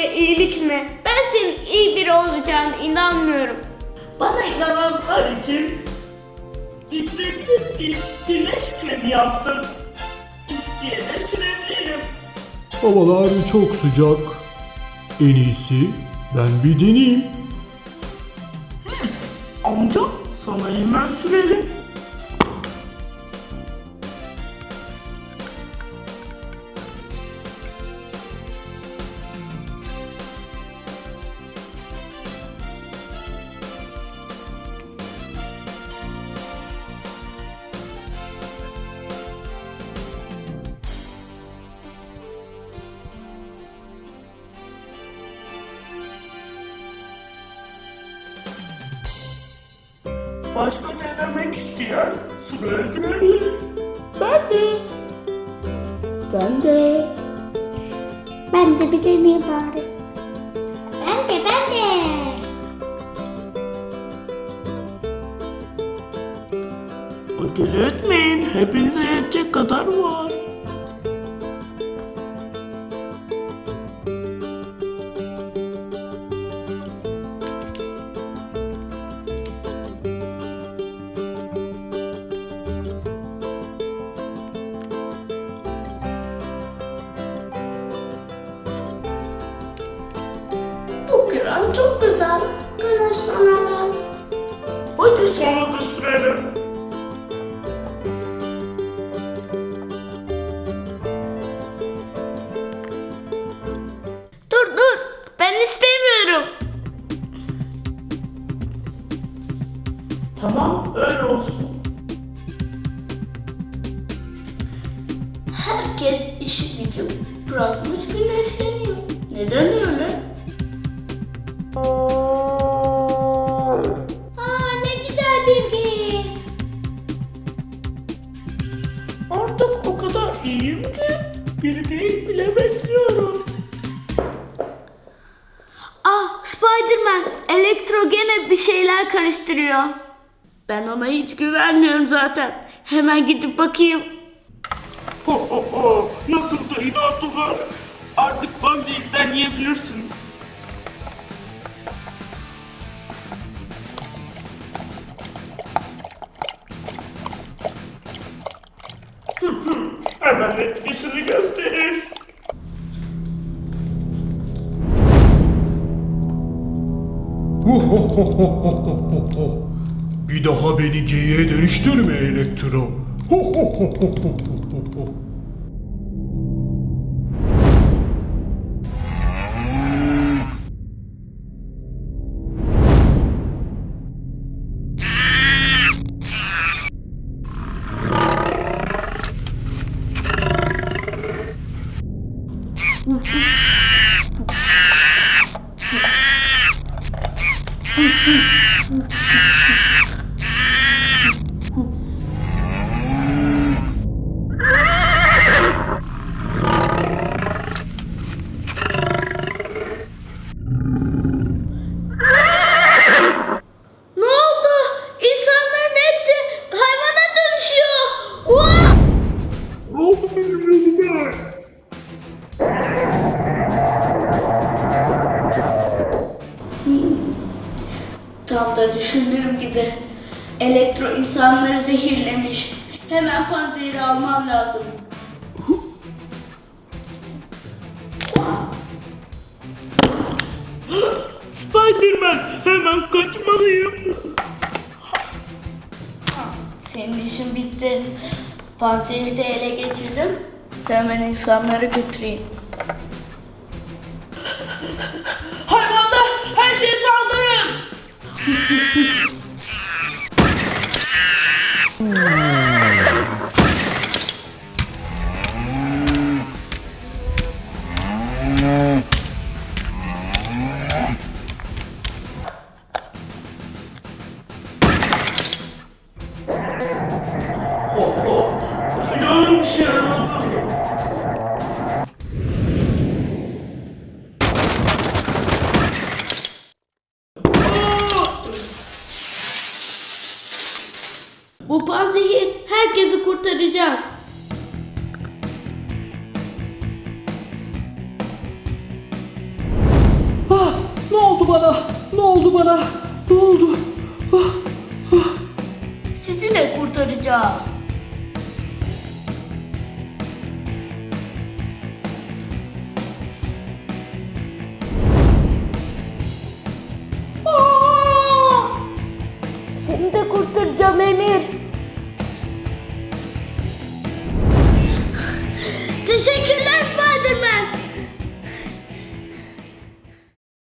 Ve iyilik mi? Ben senin iyi biri olacağına inanmıyorum. Bana inananlar için ücretsiz bir güneş kremi yaptım. İsteyene sürebilirim. Havalar çok sıcak. En iyisi ben bir deneyeyim. Amca sana hemen sürelim. Başka denemek isteyen girebilir. Ben de. Ben de. Ben de bir deneyeyim bari. Ben de ben de. Acele etmeyin. Hepinize yetecek kadar var. Krem çok güzel. Güneşlemeler. Hadi sonra da sürelim. Dur dur. Ben istemiyorum. Tamam öyle olsun. Herkes işi gücü bırakmış güneşleniyor. Neden öyle? Aa ne güzel bilgi. Artık o kadar iyiyim ki bir değil bile bekliyorum. Ah Spiderman elektro gene bir şeyler karıştırıyor. Ben ona hiç güvenmiyorum zaten. Hemen gidip bakayım. Ho ho ho nasıl da inatlılar. Artık bandikten yiyebilirsin. Hemen etkisini gösterir. Bir daha beni geyiğe dönüştürme Elektro. Ne Da düşündüğüm gibi. Elektro insanları zehirlemiş. Hemen panzehiri almam lazım. Spiderman hemen kaçmalıyım. Senin işin bitti. Panzehiri de ele geçirdim. Hemen insanları götüreyim. Bu panzehir herkesi kurtaracak. Ah, ne oldu bana? Ne oldu bana? Ne oldu? Ah, ah. Sizi de kurtaracağım. Seni de kurtaracağım Emir. Teşekkür